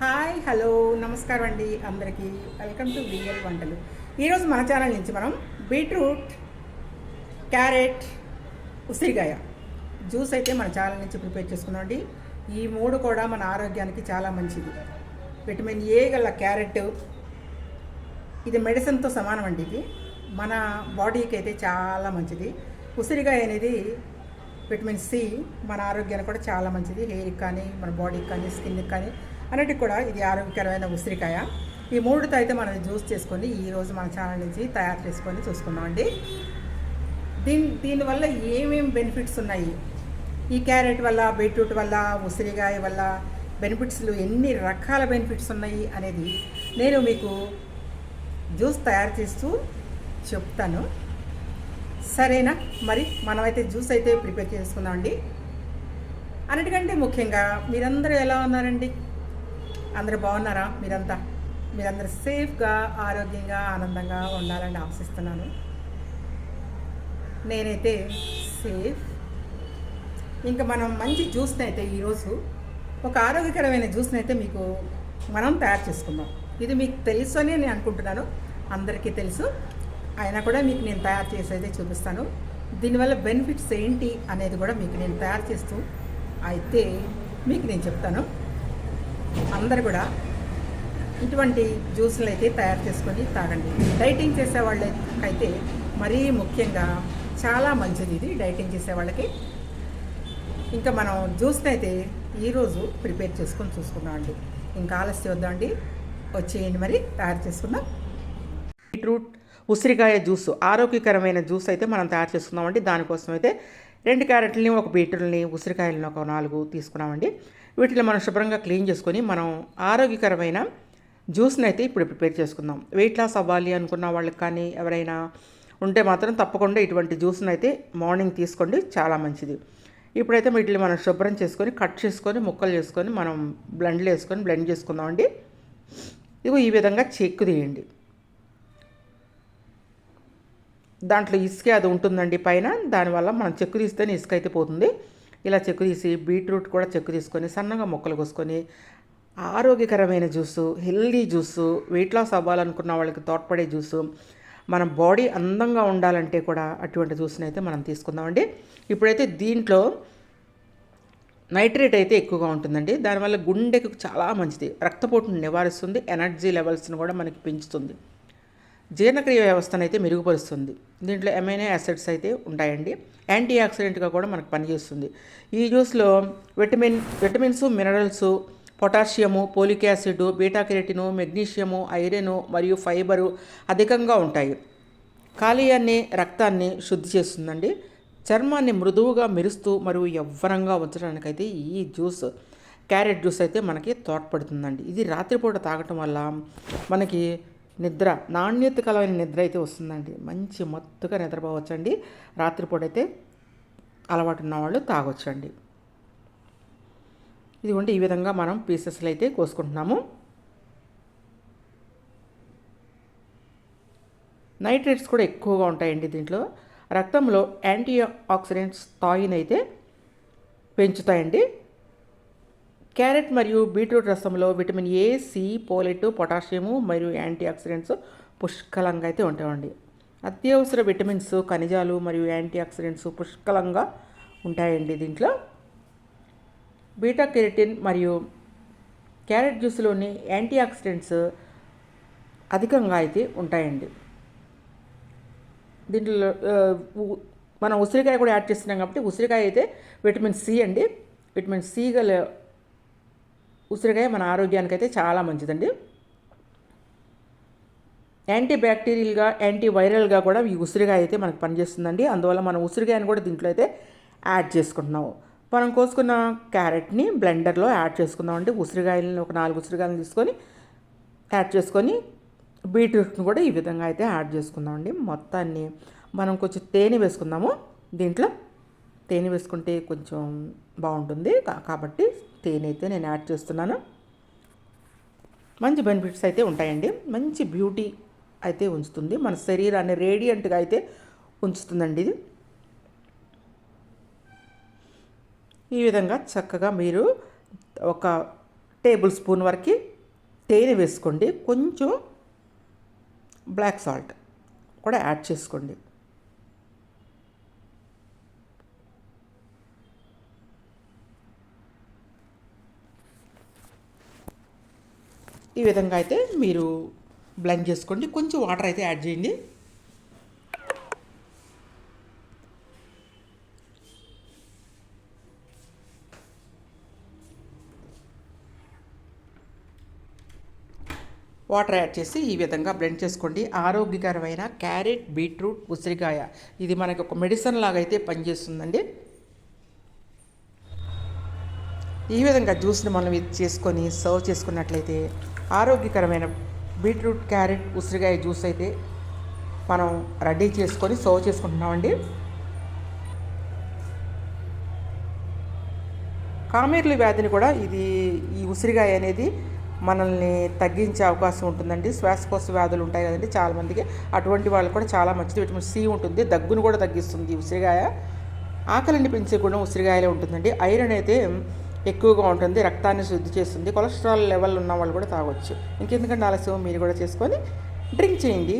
Hi hello నమస్కారం అండి అందరికీ. వెల్కమ్ టు విఎల్ వంటలు. ఈరోజు మన ఛానల్ నుంచి మనం బీట్రూట్ క్యారెట్ ఉసిరికాయ జ్యూస్ అయితే మన ఛానల్ నుంచి ప్రిపేర్ చేసుకున్నామండి ఈ మూడు కూడా మన ఆరోగ్యానికి చాలా మంచిది. విటమిన్ ఏ గల క్యారెట్ ఇది మెడిసిన్తో సమానం అండి ఇది. మన బాడీకి అయితే చాలా మంచిది. ఉసిరికాయ అనేది విటమిన్ సి మన ఆరోగ్యానికి కూడా చాలా మంచిది. హెయిర్కి కానీ మన బాడీకి కానీ స్కిన్కి కానీ అన్నిటికి కూడా ఇది ఆరోగ్యకరమైన ఉసిరికాయ. ఈ మూడుతో అయితే మనం జ్యూస్ చేసుకొని ఈరోజు మన ఛానల్ నుంచి తయారు చేసుకొని చూసుకున్నామండి దీని దీనివల్ల ఏమేమి బెనిఫిట్స్ ఉన్నాయి? ఈ క్యారెట్ వల్ల బీట్రూట్ వల్ల ఉసిరికాయ వల్ల బెనిఫిట్స్లు ఎన్ని రకాల బెనిఫిట్స్ ఉన్నాయి అనేది నేను మీకు జ్యూస్ తయారు చేస్తూ చెప్తాను. సరేనా? మరి మనమైతే జ్యూస్ అయితే ప్రిపేర్ చేసుకుందామండి అన్నిటికంటే ముఖ్యంగా మీరందరూ ఎలా ఉన్నారండి? అందరూ బాగున్నారా? మీరంతా? మీరందరూ సేఫ్గా ఆరోగ్యంగా ఆనందంగా ఉండాలని ఆశిస్తున్నాను. నేనైతే సేఫ్. ఇంకా మనం మంచి జ్యూస్ని అయితే ఈరోజు ఒక ఆరోగ్యకరమైన జ్యూస్ని అయితే మీకు మనం తయారు చేసుకుందాం. ఇది మీకు తెలుసు అని నేను అనుకుంటున్నాను. అందరికీ తెలుసు. అయినా కూడా మీకు నేను తయారు చేసి అయితే చూపిస్తాను. దీనివల్ల బెనిఫిట్స్ ఏంటి అనేది కూడా మీకు నేను తయారు చేస్తూ అయితే మీకు నేను చెప్తాను. అందరు కూడా ఇటువంటి జ్యూస్లు అయితే తయారు చేసుకొని తాగండి. డైటింగ్ చేసే వాళ్ళకైతే మరీ ముఖ్యంగా చాలా మంచిది ఇది డైటింగ్ చేసే వాళ్ళకి ఇంకా మనం జ్యూస్ని అయితే ఈరోజు ప్రిపేర్ చేసుకొని చూసుకున్నాం అండి. ఇంకా ఆలస్యం వద్దామండి వచ్చేయండి మరి తయారు చేసుకుందాం. బీట్రూట్ ఉసిరికాయ జ్యూస్ ఆరోగ్యకరమైన జ్యూస్ అయితే మనం తయారు చేసుకుందామండి దానికోసం అయితే రెండు క్యారెట్లని ఒక బీట్రూట్ని ఉసిరికాయలని ఒక నాలుగు తీసుకున్నామండి. వీటిని మనం శుభ్రంగా క్లీన్ చేసుకొని మనం ఆరోగ్యకరమైన జ్యూస్ని అయితే ఇప్పుడు ప్రిపేర్ చేసుకుందాం. వెయిట్ లాస్ అవ్వాలి అనుకున్న వాళ్ళకి కానీ ఎవరైనా ఉంటే మాత్రం తప్పకుండా ఇటువంటి జ్యూస్ని అయితే మార్నింగ్ తీసుకోండి చాలా మంచిది. ఇప్పుడైతే వీటిని మనం శుభ్రం చేసుకొని కట్ చేసుకొని ముక్కలు చేసుకొని మనం బ్లెండ్లు వేసుకొని బ్లెండ్ చేసుకుందామండి ఇగో ఈ విధంగా చెక్కు తీయండి. దాంట్లో ఇసుక అది ఉంటుందండి పైన దానివల్ల మనం చెక్కు తీస్తేనే ఇసుక అయితే పోతుంది. ఇలా చెక్కు తీసి బీట్రూట్ కూడా చెక్కు తీసుకొని సన్నగా ముక్కలు కోసుకొని ఆరోగ్యకరమైన juice healthy juice weight loss అవ్వాలనుకున్న వాళ్ళకి తోడ్పడే జ్యూసు మన బాడీ అందంగా ఉండాలంటే కూడా అటువంటి జ్యూస్ని అయితే మనం తీసుకుందామండి. ఇప్పుడైతే దీంట్లో నైట్రేట్ అయితే ఎక్కువగా ఉంటుందండి. దానివల్ల గుండెకు చాలా మంచిది. రక్తపోటును నివారిస్తుంది ఎనర్జీ లెవెల్స్ని కూడా మనకి పెంచుతుంది. జీర్ణక్రియ వ్యవస్థను అయితే మెరుగుపరుస్తుంది. దీంట్లో ఎమైనో యాసిడ్స్ అయితే ఉంటాయండి. యాంటీ ఆక్సిడెంట్గా కూడా మనకు పనిచేస్తుంది. ఈ జ్యూస్లో vitamin vitamins minerals potassium folic acid beta carotene magnesium iron మరియు ఫైబరు అధికంగా ఉంటాయి. కాలేయాన్ని రక్తాన్ని శుద్ధి చేస్తుందండి. చర్మాన్ని మృదువుగా మెరుస్తూ మరియు యవ్వరంగా ఉంచడానికైతే ఈ జ్యూస్ క్యారెట్ జ్యూస్ అయితే మనకి తోడ్పడుతుందండి. ఇది రాత్రిపూట తాగటం వల్ల మనకి నిద్ర నాణ్యత కలమైన నిద్ర అయితే వస్తుందండి. మంచి మత్తుగా నిద్రపోవచ్చండి. రాత్రిపూట అయితే అలవాటు ఉన్న వాళ్ళు తాగొచ్చండి. ఇదిగోండి ఈ విధంగా మనం పీసెస్లు అయితే కోసుకుంటున్నాము. నైట్రేట్స్ కూడా ఎక్కువగా ఉంటాయండి దీంట్లో. రక్తంలో యాంటీ ఆక్సిడెంట్స్ స్థాయిని అయితే పెంచుతాయండి. క్యారెట్ మరియు బీట్రూట్ రసంలో vitamin A C folate potassium మరియు యాంటీ ఆక్సిడెంట్స్ పుష్కలంగా అయితే ఉంటాయండి. అత్యవసర విటమిన్స్ ఖనిజాలు మరియు యాంటీ ఆక్సిడెంట్స్ పుష్కలంగా ఉంటాయండి దీంట్లో. బీటా కెరటిన్ మరియు క్యారెట్ జ్యూస్లోని యాంటీ ఆక్సిడెంట్స్ అధికంగా అయితే ఉంటాయండి. దీంట్లో మనం ఉసిరికాయ కూడా యాడ్ చేస్తున్నాం కాబట్టి ఉసిరికాయ అయితే విటమిన్ సి అండి. విటమిన్ సి గల ఉసిరికాయ మన ఆరోగ్యానికి అయితే చాలా మంచిదండి. యాంటీ బ్యాక్టీరియల్గా యాంటీ వైరల్గా కూడా ఈ ఉసిరికాయ అయితే మనకు పనిచేస్తుందండి. అందువల్ల మనం ఉసిరికాయని కూడా దీంట్లో అయితే యాడ్ చేసుకుంటున్నాము. మనం కోసుకున్న క్యారెట్ని బ్లెండర్లో యాడ్ చేసుకుందామండి. ఉసిరికాయలని ఒక నాలుగు ఉసిరికాయలను తీసుకొని యాడ్ చేసుకొని బీట్రూట్ని కూడా ఈ విధంగా అయితే యాడ్ చేసుకుందామండి. మొత్తాన్ని మనం కొంచెం తేనె వేసుకుందాము. దీంట్లో తేనె వేసుకుంటే కొంచెం బాగుంటుంది. కాబట్టి తేనె అయితే నేను యాడ్ చేస్తున్నాను. మంచి బెనిఫిట్స్ అయితే ఉంటాయండి. మంచి బ్యూటీ అయితే ఉంచుతుంది. మన శరీరాన్ని రేడియంట్గా అయితే ఉంచుతుందండి ఇది. ఈ విధంగా చక్కగా మీరు ఒక టేబుల్ స్పూన్ వరకు తేనె వేసుకోండి. కొంచెం బ్లాక్ సాల్ట్ కూడా యాడ్ చేసుకోండి. ఈ విధంగా అయితే మీరు బ్లెండ్ చేసుకోండి. కొంచెం వాటర్ అయితే యాడ్ చేయండి. వాటర్ యాడ్ చేసి ఈ విధంగా బ్లెండ్ చేసుకోండి. ఆరోగ్యకరమైన క్యారెట్ బీట్రూట్ ఉసిరికాయ. ఇది మనకు ఒక మెడిసిన్ లాగా అయితే పనిచేస్తుందండి. ఈ విధంగా జ్యూస్ని మనం ఇది చేసుకొని సర్వ్ చేసుకున్నట్లయితే ఆరోగ్యకరమైన బీట్రూట్ క్యారెట్ ఉసిరికాయ జ్యూస్ అయితే మనం రెడీ చేసుకొని సర్వ్ చేసుకుంటున్నామండి. కామెర్లు వ్యాధిని కూడా ఇది ఈ ఉసిరికాయ అనేది మనల్ని తగ్గించే అవకాశం ఉంటుందండి. శ్వాసకోశ వ్యాధులు ఉంటాయి కదండి చాలామందికి అటువంటి వాళ్ళకి కూడా చాలా మంచిది. విటమిన్ సి ఉంటుంది. దగ్గును కూడా తగ్గిస్తుంది ఉసిరికాయ ఆకలిని పెంచే గుణం ఉసిరికాయలో ఉంటుందండి. ఐరన్ అయితే ఎక్కువగా ఉంటుంది రక్తాన్ని శుద్ధి చేస్తుంది కొలెస్ట్రాల్ లెవెల్ ఉన్న వాళ్ళు కూడా తాగొచ్చు. ఇంకెందుకంటే ఆలస్యం మీరు కూడా చేసుకొని డ్రింక్ చేయండి.